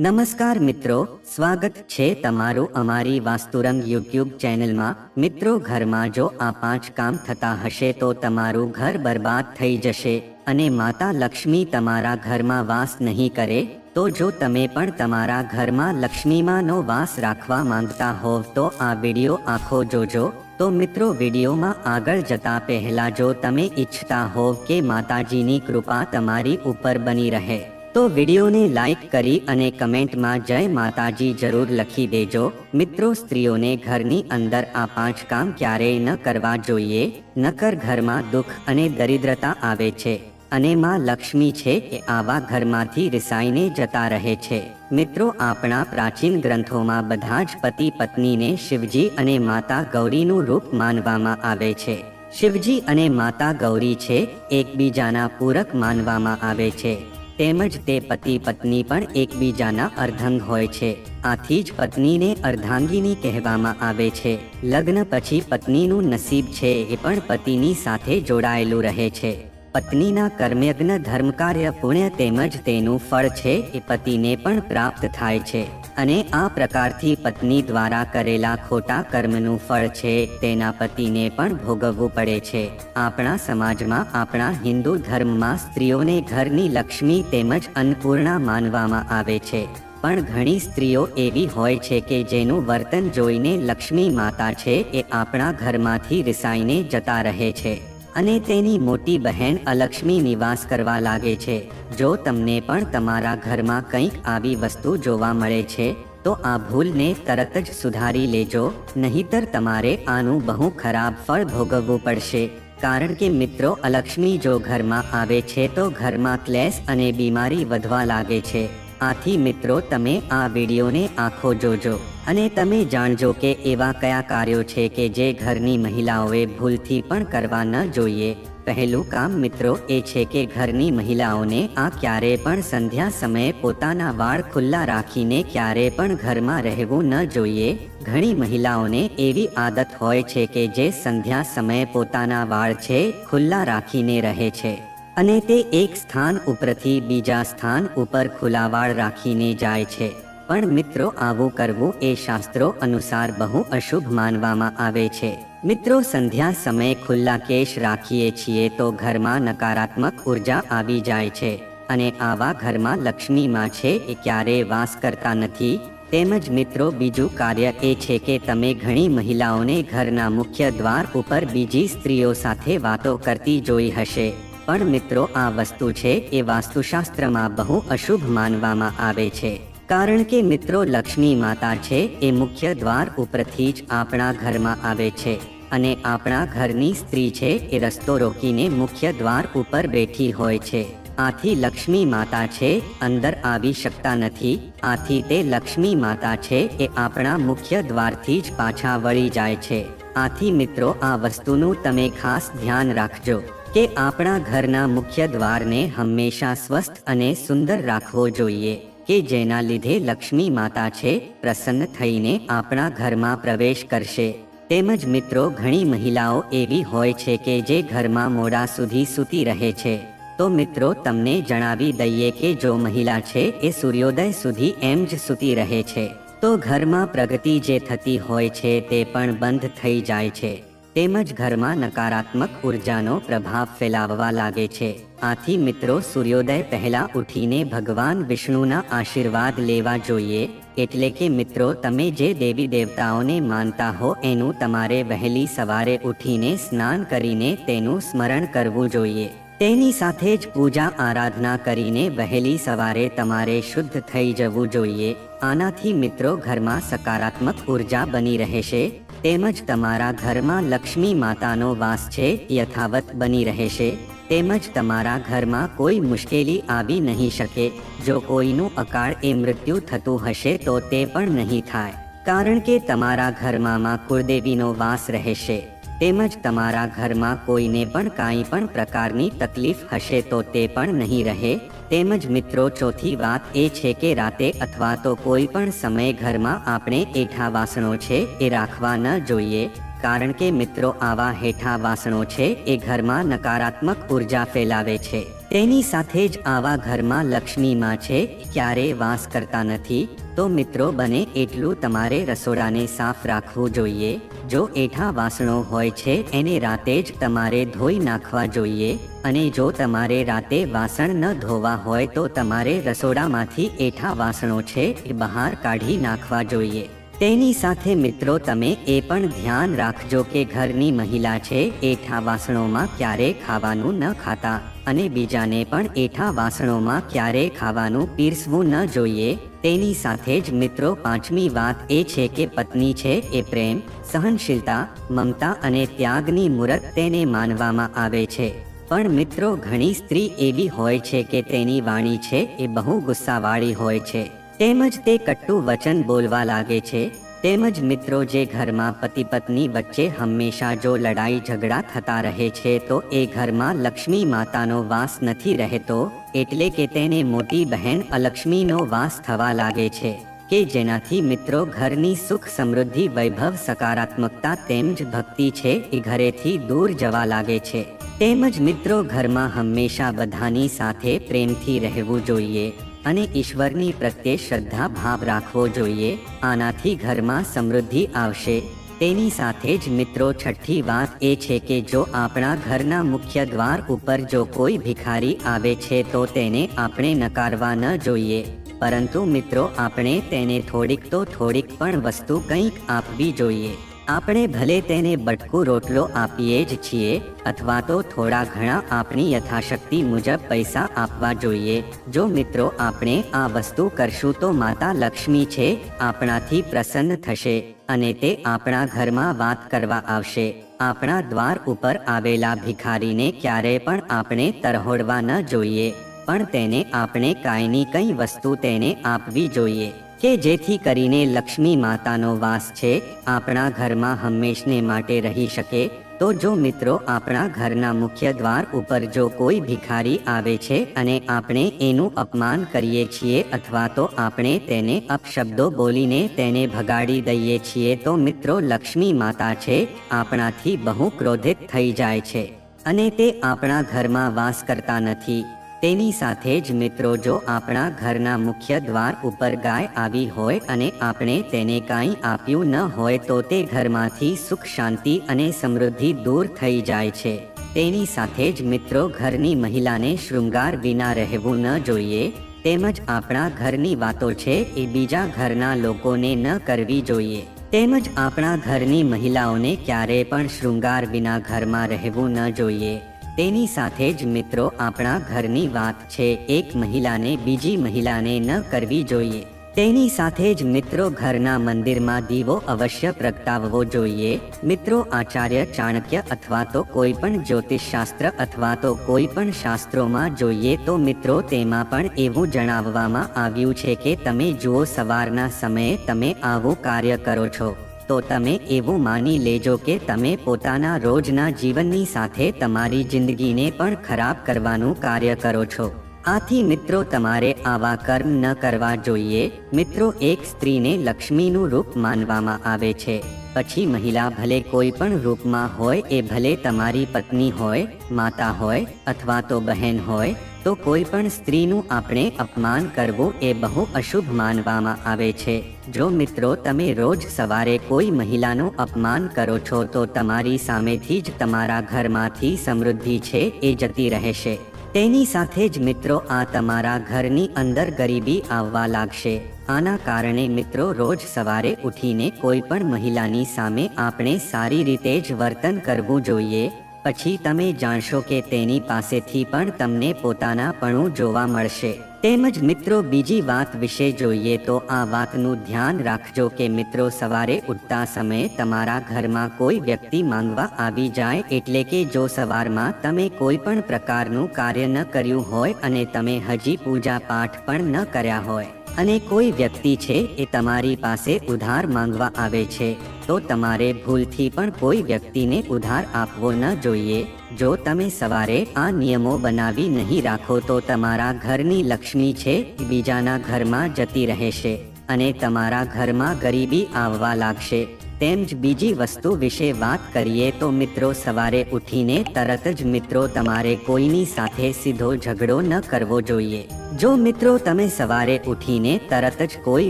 નમસ્કાર મિત્રો, સ્વાગત છે તમારું અમારી વાસ્તુરંગ યુટ્યુબ ચેનલમાં. મિત્રો, ઘરમાં જો આ પાંચ કામ થતા હશે તો તમારું ઘર બરબાદ થઈ જશે અને માતા લક્ષ્મી તમારા ઘરમાં વાસ નહીં કરે, તો જો તમે પણ તમારા ઘરમાં લક્ષ્મીમાંનો વાસ રાખવા માંગતા હોવ તો આ વીડિયો આખો જોજો. તો મિત્રો, વિડીયોમાં આગળ જતા પહેલા જો તમે ઈચ્છતા હોવ કે માતાજીની કૃપા તમારી ઉપર બની રહે તો વિડીયોને લાઈક કરી અને કમેન્ટમાં જય માતાજી જરૂર લખી દેજો. મિત્રો, સ્ત્રીઓને ઘરની અંદર આ પાંચ કામ ક્યારેય ન કરવા જોઈએ. નકર ઘરમાં દુઃખ અને દરિદ્રતા આવે છે. અને માં લક્ષ્મી છે એ આવા ઘરમાંથી રિસાઈને જતા રહે છે. મિત્રો, આપણા પ્રાચીન ગ્રંથોમાં બધા જ પતિ પત્નીને શિવજી અને માતા ગૌરીનું રૂપ માનવામાં આવે છે. શિવજી અને માતા ગૌરી છે, એકબીજાના પૂરક માનવામાં આવે છે. તેમજ તે પતિ પત્ની પણ એકબીજાના અર્ધંગ હોય છે. આથી જ પત્નીને અર્ધાંગીની કહેવામાં આવે છે. લગ્ન પછી પત્નીનું નસીબ છે એ પણ પતિની સાથે જોડાયેલું રહે છે. પત્નીના કર્મયજ્ઞ ધર્મકાર્ય પુણ્ય તેમજ તેનું ફળ છે એ પતિને પણ પ્રાપ્ત થાય છે. અને આ પ્રકારથી પત્ની દ્વારા કરેલા ખોટા કર્મનું ફળ છે તેના પતિને પણ ભોગવવું પડે છે. આપણા સમાજમાં આપણા હિન્દુ ધર્મમાં સ્ત્રીઓને ઘરની લક્ષ્મી તેમજ અન્નપૂર્ણા માનવામાં આવે છે. પણ ઘણી સ્ત્રીઓ એવી હોય છે કે જેનું વર્તન જોઈને લક્ષ્મી માતા છે એ આપણા ઘરમાંથી રિસાઈને જતા રહે છે. અને તેની મોટી બહેન અલક્ષ્મી નિવાસ કરવા લાગે છે. જો તમને પણ તમારા ઘરમાં કંઈક આવી વસ્તુ જોવા મળે છે, તો આ ભૂલને તરત જ સુધારી લેજો, નહીતર તમારે આનું બહુ ખરાબ ફળ ભોગવવું પડશે. કારણ કે મિત્રો, અલક્ષ્મી જો ઘરમાં આવે છે તો ઘરમાં ક્લેશ અને બીમારી વધવા લાગે છે. આથી મિત્રો તમે આ વિડીયોને આખો જોજો અને તમે જાણજો કે એવા કયા કાર્યો છે કે જે ઘરની મહિલાઓએ ભૂલથી પણ કરવા ન જોઈએ. પહેલું કામ મિત્રો એ છે કે ઘરની મહિલાઓને આ ક્યારે પણ સંધ્યા સમયે પોતાના વાળ ખુલ્લા રાખીને ક્યારે પણ ઘરમાં રહેવું ન જોઈએ. ઘણી મહિલાઓને એવી આદત હોય છે કે જે સંધ્યા સમયે પોતાના વાળ છે, ખુલ્લા રાખીને રહે છે. અને તે એક સ્થાન ઉપરથી બીજા સ્થાન ઉપર ખુલ્લાવાળ રાખીને જાય છે. પણ મિત્રો, આવું કરવું એ શાસ્ત્રો અનુસાર બહુ અશુભ માનવામાં આવે છે. મિત્રો, સંધ્યા સમયે ખુલ્લા કેશ રાખીએ છીએ તો ઘરમાં નકારાત્મક ઊર્જા આવી જાય છે. અને આવા ઘરમાં લક્ષ્મીમાં છે એ ક્યારેય વાસ કરતા નથી. તેમજ મિત્રો, બીજું કાર્ય એ છે કે તમે ઘણી મહિલાઓને ઘરના મુખ્ય દ્વાર ઉપર બીજી સ્ત્રીઓ સાથે વાતો કરતી જોઈ હશે. પણ મિત્રો, આ વસ્તુ છે એ વાસ્તુશાસ્ત્રમાં બહુ અશુભ માનવામાં આવે છે. કારણ કે મિત્રો, લક્ષ્મી માતા છે એ મુખ્ય દ્વાર ઉપરથી જ આપણા ઘરમાં આવે છે. અને આપણા ઘરની સ્ત્રી છે એ રસ્તો રોકીને મુખ્ય દ્વાર ઉપર બેઠી હોય છે. આથી લક્ષ્મી માતા છે અંદર આવી શકતા નથી. આથી તે લક્ષ્મી માતા છે એ આપણા મુખ્ય દ્વારથી જ પાછા વળી જાય છે. આથી મિત્રો, આ વસ્તુનું તમે ખાસ ધ્યાન રાખજો. કે આપણા ઘરના મુખ્ય દ્વારને હંમેશા સ્વસ્થ અને સુંદર રાખવો જોઈએ, કે જેના લીધે લક્ષ્મી માતા છે, પ્રસન્ન થઈને આપણા ઘરમાં પ્રવેશ કરશે. તેમજ મિત્રો, ઘણી મહિલાઓ એવી હોય છે કે જે ઘરમાં મોડા સુધી સૂતી રહે છે. તો મિત્રો, તમને જણાવી દઈએ કે જો મહિલા છે, એ સૂર્યોદય સુધી એમ જ સૂતી રહે છે. તો ઘરમાં પ્રગતિ જે થતી હોય છે, તે પણ બંધ થઈ જાય છે. તેમજ ઘરમાં નકારાત્મક ઉર્જાનો પ્રભાવ ફેલાવવા લાગે છે. આથી મિત્રો, સૂર્યોદય પહેલા ઉઠીને ભગવાન વિષ્ણુના આશીર્વાદ લેવા જોઈએ. એટલે કે મિત્રો, તમે જે દેવી દેવતાઓને માનતા હો, એનું તમારે વહેલી સવારે ઉઠીને સ્નાન કરીને તેનું સ્મરણ કરવું જોઈએ. તેની સાથે જ પૂજા આરાધના કરીને વહેલી સવારે તમારે શુદ્ધ થઈ જવું જોઈએ. આનાથી મિત્રો, ઘરમાં સકારાત્મક ઊર્જા બની રહેશે. તેમજ તમારા ઘરમાં લક્ષ્મી માતાનો વાસ છે, યથાવત બની રહેશે. તેમજ તમારા ઘરમાં કોઈ મુશ્કેલી આવી નહીં શકે. જો કોઈનું અકાળ એ મૃત્યુ થતું હશે, તો તે પણ નહીં થાય. કારણ કે તમારા ઘરમાં કુળદેવીનો વાસ રહેશે. તેમજ તમારા ઘરમાં કોઈને પણ કાંઈ પણ પ્રકારની તકલીફ હશે તો તે પણ નહીં રહે. તેમજ મિત્રો, ચોથી વાત એ છે કે રાતે અથવા તો કોઈ પણ સમયે ઘરમાં આપણે એઠા વાસણો છે એ રાખવા ન જોઈએ. કારણ કે મિત્રો, આવા હેઠા વાસણો છે એ ઘરમાં નકારાત્મક ઊર્જા ફેલાવે છે. તેની સાથે જ આવા ઘરમાં લક્ષ્મીમાં છે ક્યારે વાસ કરતા નથી. તો મિત્રો બને એટલું તમારે રસોડાને સાફ રાખવું જોઈએ. જો એઠા વાસણો હોય છે, એને રાતે જ તમારે ધોઈ નાખવા જોઈએ. અને જો તમારે રાતે વાસણ ન ધોવા હોય તો તમારે રસોડામાંથી એઠા વાસણો છે એ બહાર કાઢી નાખવા જોઈએ. તેની સાથે મિત્રો તમે એ પણ ધ્યાન રાખજો કે ઘરની મહિલા છે, એઠા વાસણોમાં ક્યારે ખાવાનું ન ખાતા. અને બીજાને પણ એઠા વાસણોમાં ક્યારે ખાવાનું પીરસવું ન જોઈએ. તેની સાથે જ મિત્રો પાંચમી વાત એ છે કે પત્ની છે એ પ્રેમ, સહનશીલતા, મમતા અને ત્યાગની મૂરત તેને માનવામાં આવે છે. પણ મિત્રો ઘણી સ્ત્રી એવી હોય છે કે તેની વાણી છે એ બહુ ગુસ્સાવાળી હોય છે. તેમજ તે કટ્ટુ વચન બોલવા લાગે છે તેમજ મિત્રો, જે ઘરમાં પતિ પત્ની વચ્ચે હંમેશા જો લડાઈ ઝઘડા થતા રહે છે, તો એ ઘરમાં લક્ષ્મી માતાનો વાસ નથી રહેતો, એટલે કે તેને મોટી બહેન અલક્ષ્મીનો વાસ થવા લાગે છે, કે જેનાથી મિત્રો ઘરની સુખ સમૃદ્ધિ, વૈભવ, સકારાત્મકતા તેમજ ભક્તિ છે, એ ઘરેથી દૂર જવા લાગે છે. તેમજ મિત્રો, ઘરમાં હંમેશા બધાની સાથે પ્રેમથી રહેવું જોઈએ. અને ઈશ્વરની પ્રત્યે શ્રદ્ધા, ભાવ રાખવો જોઈએ. આનાથી ઘરમાં સમૃદ્ધિ આવશે. તેની સાથે જ મિત્રો, છઠ્ઠી વાત એ છે કે જો આપણા ઘરના મુખ્ય દ્વાર ઉપર જો કોઈ ભિખારી આવે છે તો તેને આપણે નકારવા ન જોઈએ. પરંતુ મિત્રો, આપણે તેને થોડીક તો થોડીક પણ વસ્તુ કંઈક આપવી જોઈએ. આપણે ભલે તેને બટકું રોટલો આપીએ જ છીએ, અથવા તો થોડા ઘણા આપણી યથાશક્તિ મુજબ પૈસા આપવા જોઈએ. જો મિત્રો, આપણે આ વસ્તુ કરશું તો માતા લક્ષ્મી છે, આપણાથી પ્રસન્ન થશે, અને તે આપણા ઘરમાં વાત કરવા આવશે. આપણા દ્વાર ઉપર આવેલા ભિખારીને ક્યારે પણ આપણે તરહોડવા ન જોઈએ, પણ તેને આપણે કાંઈની કંઈ વસ્તુ તેને આપવી જોઈએ. કે જેથી કરીને લક્ષ્મી માતાનો વાસ છે, આપણા ઘરમાં હંમેશને માટે રહી શકે, તો જો મિત્રો આપણા ઘરના મુખ્ય દ્વાર ઉપર જો કોઈ ભિખારી આવે છે અને આપણે એનું અપમાન કરીએ છીએ અથવા તો આપણે તેને અપશબ્દો બોલીને તેને ભગાડી દઈએ છીએ, તો મિત્રો લક્ષ્મી માતા છે, આપણાથી બહુ ક્રોધિત થઈ જાય છે. અને તે આપણા ઘરમાં વાસ કરતા નથી. તેની સાથે જ મિત્રો જો આપણા ઘરના મુખ્ય દ્વાર ઉપર ગાય આવી હોય અને આપણે તેને કાંઈ આપ્યું ન હોય તો તે ઘરમાંથી સુખ, શાંતિ અને સમૃદ્ધિ દૂર થઈ જાય છે. તેની સાથે જ મિત્રો ઘરની મહિલાને શૃંગાર વિના રહેવું ન જોઈએ. તેમજ આપણા ઘરની વાતો છે એ બીજા ઘરના લોકોને ન કરવી જોઈએ. તેમજ આપણા ઘરની મહિલાઓને ક્યારે પણ શૃંગાર વિના ઘરમાં રહેવું ન જોઈએ. તેની સાથે જ મિત્રો, આપણા ઘરની વાત છે, એક મહિલાને બીજી મહિલાને ન કરવી જોઈએ. તેની સાથે જ મિત્રો, ઘરના મંદિરમાં દીવો અવશ્ય પ્રગટાવવો જોઈએ. મિત્રો, આચાર્ય, ચાણક્ય અથવા તો કોઈ પણ જ્યોતિષશાસ્ત્ર અથવા તો કોઈ પણ શાસ્ત્રોમાં જોઈએ તો મિત્રો, તેમાં પણ એવું જણાવવામાં આવ્યું છે કે તમે જુઓ, સવારના સમયે તમે આવું કાર્ય કરો છો. તો તમે એવું માની લેજો કે તમે પોતાના રોજના જીવનની સાથે તમારી જિંદગીને પણ ખરાબ કરવાનું કાર્ય કરો છો. આથી મિત્રો તમારે આવા કર્મ ન કરવા જોઈએ. મિત્રો, એક સ્ત્રીને લક્ષ્મીનું રૂપ માનવામાં આવે છે. પછી મહિલા ભલે કોઈ પણ રૂપમાં હોય એ ભલે તમારી પત્ની હોય, માતા હોય અથવા તો બહેન હોય તો કોઈ પણ સ્ત્રીનું આપણે અપમાન કરવું એ બહુ અશુભ માનવામાં આવે છે. જો મિત્રો તમે રોજ સવારે કોઈ મહિલાનું અપમાન કરો છો તો તમારી સામેથી જ તમારા ઘરમાંથી સમૃદ્ધિ છે એ જતી રહેશે. તેની સાથે જ મિત્રો આ તમારા ઘરની અંદર ગરીબી આવવા લાગશે. આના કારણે મિત્રો રોજ સવારે ઉઠીને કોઈ પણ મહિલાની સામે આપણે સારી રીતે જ વર્તન કરવું જોઈએ. પછી તમે જાણશો કે તેની પાસેથી પણ તમને પોતાનાપણું જોવા મળશે. તેમજ મિત્રો, બીજી વાત વિશે જોઈએ તો આ વાતનું ધ્યાન રાખજો કે મિત્રો, સવારે ઉઠતા સમયે તમારા ઘરમાં કોઈ વ્યક્તિ માંગવા આવી જાય એટલે કે જો સવારમાં તમે કોઈ પણ પ્રકારનું કાર્ય ન કર્યું હોય અને તમે હજી પૂજા પાઠ પણ ન કર્યા હોય. અને કોઈ વ્યક્તિ છે એ તમારી પાસે ઉધાર માંગવા આવે છે, તો તમારે ભૂલથી પણ કોઈ વ્યક્તિને ઉધાર આપવો ન જોઈએ. જો તમે સવારે આ નિયમો બનાવી નહીં રાખો તો તમારા ઘરની લક્ષ્મી છે બીજાના ઘરમાં જતી રહેશે અને તમારા ઘરમાં ગરીબી આવવા લાગશે. તેમ જ બીજી વસ્તુ વિશે વાત કરીએ તો મિત્રો સવારે ઉઠીને તરત જ મિત્રો તમારે કોઈની સાથે સીધો ઝઘડો ન કરવો જોઈએ. જો મિત્રો તમે સવારે ઉઠીને તરત જ કોઈ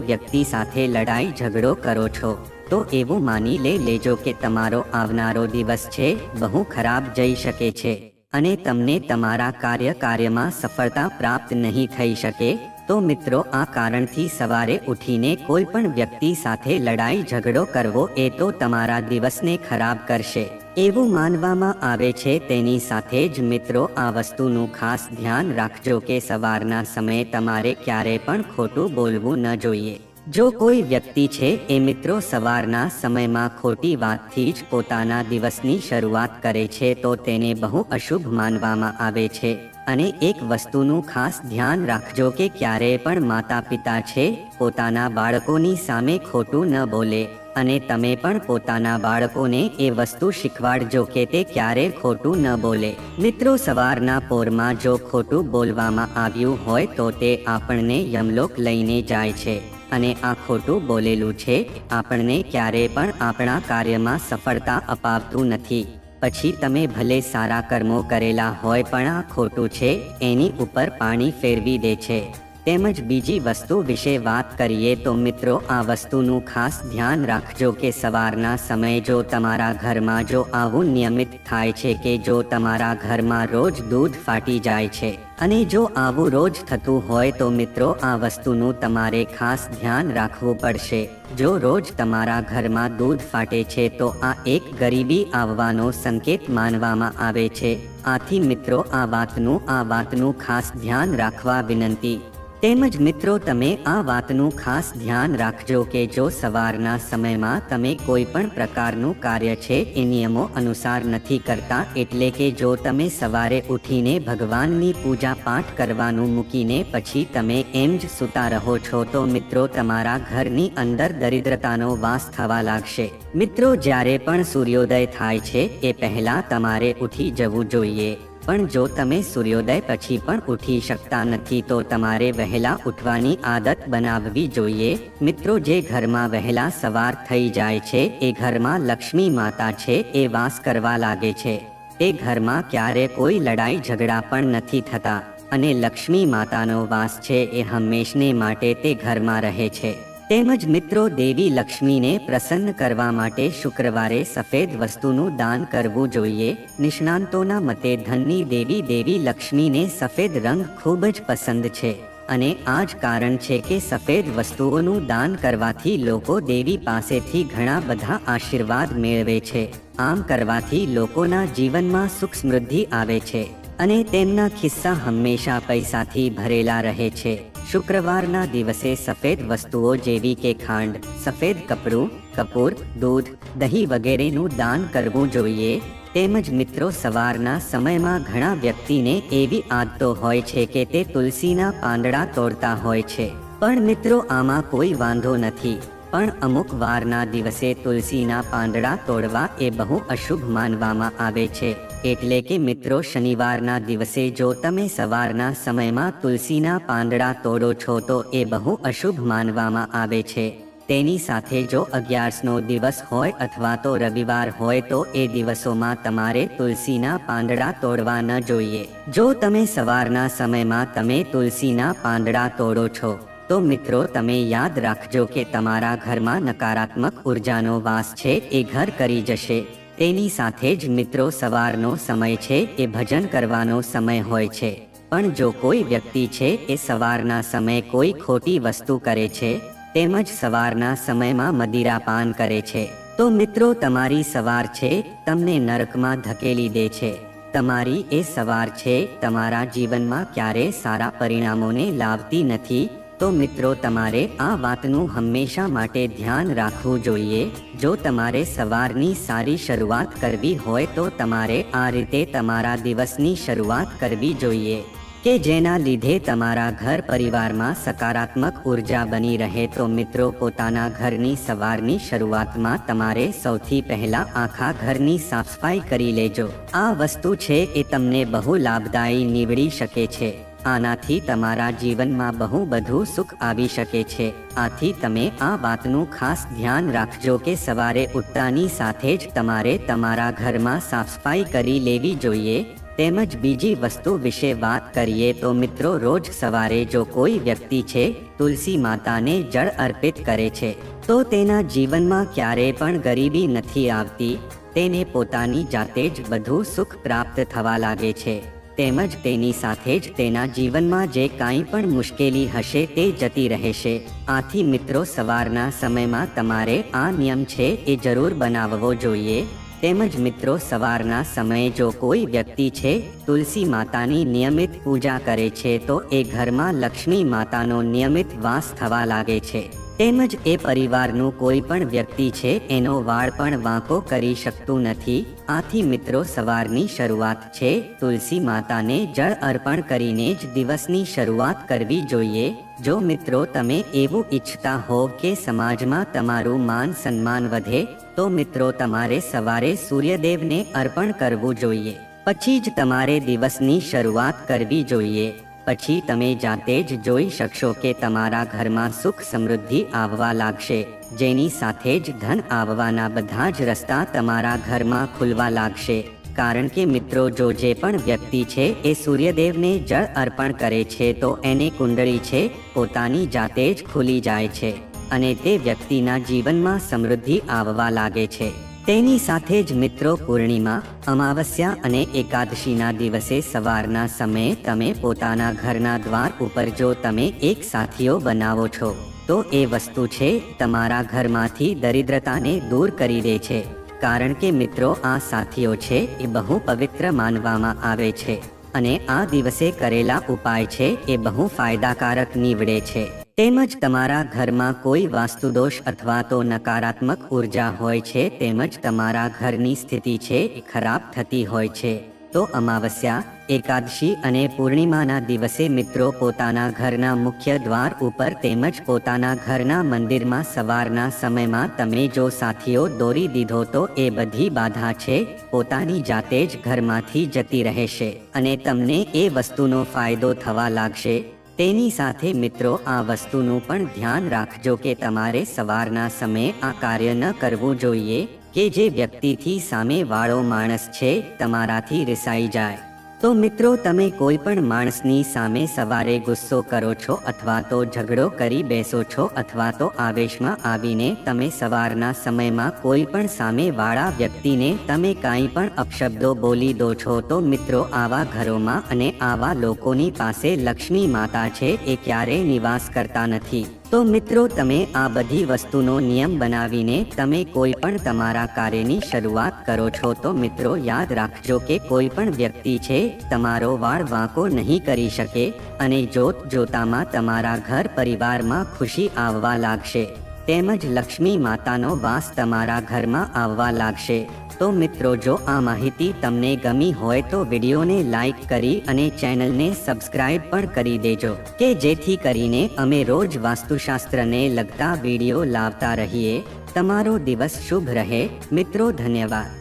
વ્યક્તિ સાથે લડાઈ ઝઘડો કરો છો, તો એવું માની લે લેજો કે તમારો આવનારો દિવસ છે, બહુ ખરાબ જઈ શકે છે. અને તમને તમારા કાર્ય કાર્યમાં સફળતા પ્રાપ્ત નહીં થઈ શકે તો મિત્રો, આ કારણથી સવારે ઉઠીને કોઈ પણ વ્યક્તિ સાથે લડાઈ ઝઘડો કરવો એ તો તમારા દિવસને ખરાબ કરશે. એવું માનવામાં આવે છે તેની સાથે જ મિત્રો, આ વસ્તુનું ખાસ ધ્યાન રાખજો કે સવારના સમયે તમારે ક્યારે પણ ખોટું બોલવું ન જોઈએ. જો કોઈ વ્યક્તિ છે એ મિત્રો સવારના સમયમાં ખોટી વાતથી જ પોતાના દિવસની શરૂઆત કરે છે તો તેને બહુ અશુભ માનવામાં આવે છે. અને એક વસ્તુનું ખાસ ધ્યાન રાખજો કે ક્યારે પણ માતા પિતા છે, પોતાના બાળકોની સામે ખોટું ન બોલે. અને તમે પણ પોતાના બાળકોને એ વસ્તુ શીખવાડજો કે તે ક્યારે ખોટું ન બોલે. મિત્રો, સવારના પોરમાં જો ખોટું બોલવામાં આવ્યું હોય તો તે આપણને યમલોક લઈને જાય છે. અને આ ખોટું બોલેલું છે, આપણને ક્યારે પણ આપણા કાર્યમાં સફળતા અપાવતું નથી. પછી તમે ભલે સારા કર્મો કરેલા હોય પણ આ ખોટું છે, એની ઉપર પાણી ફેરવી દે છે. તેમજ બીજી વસ્તુ વિશે વાત કરીએ તો મિત્રો, આ વસ્તુનું ખાસ ધ્યાન રાખજો કે સવારના સમયે જો તમારા ઘરમાં જો આવું નિયમિત થાય છે કે જો તમારા ઘરમાં રોજ દૂધ ફાટી જાય છે અને જો આવું રોજ થતું હોય તો મિત્રો, આ વસ્તુનું તમારે ખાસ ધ્યાન રાખવું પડશે. જો રોજ તમારા ઘરમાં દૂધ ફાટે છે તો આ એક ગરીબી આવવાનો સંકેત માનવામાં આવે છે. આથી મિત્રો, આ વાતનું આ વાતનું ખાસ ધ્યાન રાખવા વિનંતી. તેમજ મિત્રો, તમે આ વાતનું ખાસ ધ્યાન રાખજો કે જો સવારના સમયમાં તમે કોઈ પણ પ્રકારનું કાર્ય છે એ નિયમો અનુસાર નથી કરતા, એટલે કે જો તમે સવારે ઉઠીને ભગવાનની પૂજા પાઠ કરવાનું મૂકીને પછી તમે એમ જ સૂતા રહો છો, તો મિત્રો, તમારા ઘરની અંદર દરિદ્રતાનો વાસ થવા લાગશે. મિત્રો, જ્યારે પણ સૂર્યોદય થાય છે, એ પહેલા તમારે ઉઠી જવું જોઈએ. પણ જો તમે સૂર્યોદય પછી પણ ઉઠી શકતા નથી, તો તમારે વહેલા ઉઠવાની આદત બનાવવી જોઈએ. મિત્રો, જે ઘરમાં વહેલા સવાર થઈ જાય છે, એ ઘરમાં લક્ષ્મી માતા છે, એ વાસ કરવા લાગે છે. એ ઘરમાં ક્યારે કોઈ લડાઈ ઝઘડા પણ નથી થતા. અને લક્ષ્મી માતાનો વાસ છે, એ હંમેશને માટે તે ઘરમાં રહે છે. તેમજ મિત્રો દેવી લક્ષ્મીને પ્રસન્ન કરવા માટે શુક્રવારે સફેદ વસ્તુનું દાન કરવું જોઈએ. નિષ્ણાંતોના મતે ધનની દેવી દેવી લક્ષ્મીને સફેદ રંગ ખૂબ જ પસંદ છે. અને આ જ કારણ છે કે સફેદ વસ્તુઓનું દાન કરવાથી લોકો દેવી પાસેથી ઘણા બધા આશીર્વાદ મેળવે છે. આમ કરવાથી લોકોના જીવનમાં સુખ સમૃદ્ધિ આવે છે. અને તેમના ખિસ્સા હંમેશા પૈસાથી ભરેલા રહે છે. શુક્રવારના દિવસે સફેદ વસ્તુઓ જેવી કે ખાંડ, સફેદ કપડું, કપૂર, દૂધ, દહીં વગેરેનું દાન કરવું જોઈએ. તેમજ મિત્રો, સવારના સમયમાં ઘણા વ્યક્તિને એવી આદતો હોય છે કે તે તુલસીના પાંદડા તોડતા હોય છે. પણ મિત્રો, આમાં કોઈ વાંધો નથી. પણ અમુક વારના દિવસે તુલસીના પાંદડા તોડવા એ બહુ અશુભ માનવામાં આવે છે. એટલે કે મિત્રો શનિવારના દિવસે જો તમે સવારના સમયમાં તુલસીના પાંદડા તોડો છો તો એ બહુ અશુભ માનવામાં આવે છે. તેની સાથે જો અગિયારસનો દિવસ હોય અથવા તો રવિવાર હોય તો એ દિવસોમાં તમારે તુલસીના પાંદડા તોડવા ન જોઈએ. જો તમે સવારના સમયમાં તમે તુલસીના પાંદડા તોડો છો, તો મિત્રો તમે યાદ રાખજો કે તમારા ઘરમાં નકારાત્મક ઉર્જાનો વાસ છે, એ ઘર કરી જશે. તેની સાથે જ મિત્રો સવારનો સમય છે, એ ભજન કરવાનો સમય હોય છે. પણ જો કોઈ વ્યક્તિ છે, એ સવારના સમયે કોઈ ખોટી વસ્તુ કરે છે, તેમજ સવારના સમયમાં મદિરાપાન કરે છે. તો મિત્રો તમારી સવાર છે, તમને નરકમાં ધકેલી દે છે. તમારી એ સવાર છે, તમારા જીવનમાં ક્યારે સારા પરિણામોને લાવતી નથી તો મિત્રો, તમારે આ વાતનું હંમેશા માટે ધ્યાન રાખવું જોઈએ. જો તમારે સવારની સારી શરૂઆત કરવી હોય તો તમારે આ રીતે તમારા દિવસની શરૂઆત કરવી જોઈએ કે જેના લીધે તમારા ઘર પરિવારમાં સકારાત્મક ઊર્જા બની રહે. તો મિત્રો, પોતાના ઘરની સવારની શરૂઆતમાં તમારે સૌથી પહેલા આખા ઘરની સાફ સફાઈ કરી લેજો. આ વસ્તુ છે એ તમને બહુ લાભદાયી નીવડી શકે છે. આનાથી તમારા જીવનમાં બહુ બધું સુખ આવી શકે છે. આથી તમે આ વાતનું ખાસ ધ્યાન રાખજો કે સવારે ઉઠતાની સાથે જ તમારે તમારા ઘરમાં સાફ સફાઈ કરી લેવી જોઈએ. તેમજ બીજી વસ્તુ વિશે વાત કરીએ તો મિત્રો રોજ સવારે જો કોઈ વ્યક્તિ છે, તુલસી માતાને જળ અર્પિત કરે છે, તો તેના જીવનમાં ક્યારેય પણ ગરીબી નથી આવતી. તેને પોતાની જાતે જ બધું સુખ પ્રાપ્ત થવા લાગે છે. તેમજ તેની સાથે જ તેના જીવનમાં જે કાંઈ પણ મુશ્કેલી હશે તે જતી રહેશે. આથી મિત્રો, સવારના સમયમાં તમારે આ નિયમ છે એ જરૂર બનાવવો જોઈએ. તેમજ મિત્રો, સવારના સમયે જો કોઈ વ્યક્તિ છે, તુલસી માતાની નિયમિત પૂજા કરે છે, તો એ ઘરમાં લક્ષ્મી માતાનો નિયમિત વાસ થવા લાગે છે. તેમજ એ પરિવારનું કોઈ પણ વ્યક્તિ છે, એનો વાળ પણ વાંકો કરી શકતું નથી. આથી મિત્રો, સવારની શરૂઆત છે, તુલસી માતાને જળ અર્પણ કરીને જ દિવસની શરૂઆત કરવી જોઈએ. જો મિત્રો, તમે એવું ઈચ્છતા હોવ કે સમાજમાં તમારું માન સન્માન વધે તો મિત્રો, તમારે સવારે સૂર્યદેવને અર્પણ કરવું જોઈએ. પછી જ તમારે દિવસની શરૂઆત કરવી જોઈએ. પછી તમે જાતે જ જોઈ શકશો કે તમારા ઘરમાં સુખ સમૃદ્ધિ આવવા લાગશે. જેની સાથે જ ધન આવવાના બધા જ રસ્તા તમારા ઘરમાં ખુલવા લાગશે. કારણ કે મિત્રો, જો જે પણ વ્યક્તિ છે એ સૂર્યદેવને જળ અર્પણ કરે છે, તો એને કુંડળી છે, પોતાની જાતે જ ખુલી જાય છે. અને તે વ્યક્તિના જીવનમાં સમૃદ્ધિ આવવા લાગે છે. તેની સાથે જ મિત્રો પૂર્ણિમા, અમાવસ્યા અને એકાદશીના દિવસે સવારના સમયે તમે પોતાના ઘરના દ્વાર ઉપર જો તમે એક સાથીઓ બનાવો છો, તો એ વસ્તુ છે, તમારા ઘરમાંથી દરિદ્રતાને દૂર કરી દે છે. કારણ કે મિત્રો, આ સાથીઓ છે, એ બહુ પવિત્ર માનવામાં આવે છે અને આ દિવસે કરેલા ઉપાય છે, એ બહુ ફાયદાકારક નીવડે છે. તેમજ તમારા ઘરમાં કોઈ વાસ્તુદોષ અથવા તો નકારાત્મક ઊર્જા હોય છે, તેમજ તમારા ઘરની સ્થિતિ છે એ ખરાબ થતી હોય છે. તો અમાવસ્યા, એકાદશી અને પૂર્ણિમાના દિવસે મિત્રો પોતાના ઘરના મુખ્ય દ્વાર ઉપર તેમજ પોતાના ઘરના મંદિરમાં સવારના સમયમાં તમે જો સાથીઓ દોરી દીધો તો એ બધી બાધા છે, પોતાની જાતે જ ઘરમાંથી જતી રહેશે અને તમને એ વસ્તુનો ફાયદો થવા લાગશે. તેની સાથે મિત્રો, આ વસ્તુનું પણ ધ્યાન રાખજો કે તમારે સવારના સમયે આ કાર્ય ન કરવું જોઈએ કે જે વ્યક્તિથી સામે વાળો માણસ છે, તમારાથી રિસાઈ જાય. તો મિત્રો, તમે કોઈ પણ માણસની સામે સવારે ગુસ્સો કરો છો અથવા તો ઝઘડો કરી બેસો છો અથવા તો આવેશમાં આવીને તમે સવારના સમયમાં કોઈ પણ સામે વાળા વ્યક્તિને તમે કાંઈ પણ અપશબ્દો બોલી દો છો તો મિત્રો, આવા ઘરોમાં અને આવા લોકોની પાસે લક્ષ્મી માતા છે એ ક્યારેય નિવાસ કરતા નથી. તો મિત્રો, તમે આ બધી વસ્તુનો નિયમ બનાવીને તમે કોઈ પણ તમારા કાર્યની શરૂઆત કરો છો, તો મિત્રો, યાદ રાખજો કે કોઈ પણ વ્યક્તિ છે, તમારો વાળ વાંકો નહીં કરી શકે અને જોત જોતામાં તમારા ઘર પરિવારમાં ખુશી આવવા લાગશે. તેમજ લક્ષ્મી માતાનો વાસ તમારા ઘરમાં આવવા લાગશે. તો મિત્રો, જો આ માહિતી તમને ગમી હોય તો વિડીયોને લાઈક કરી અને ચેનલને સબસ્ક્રાઇબ પણ કરી દેજો. કે જેથી કરીને અમે રોજ વાસ્તુશાસ્ત્રને લગતા વીડિયો લાવતા રહીએ. તમારો દિવસ શુભ રહે. મિત્રો, ધન્યવાદ.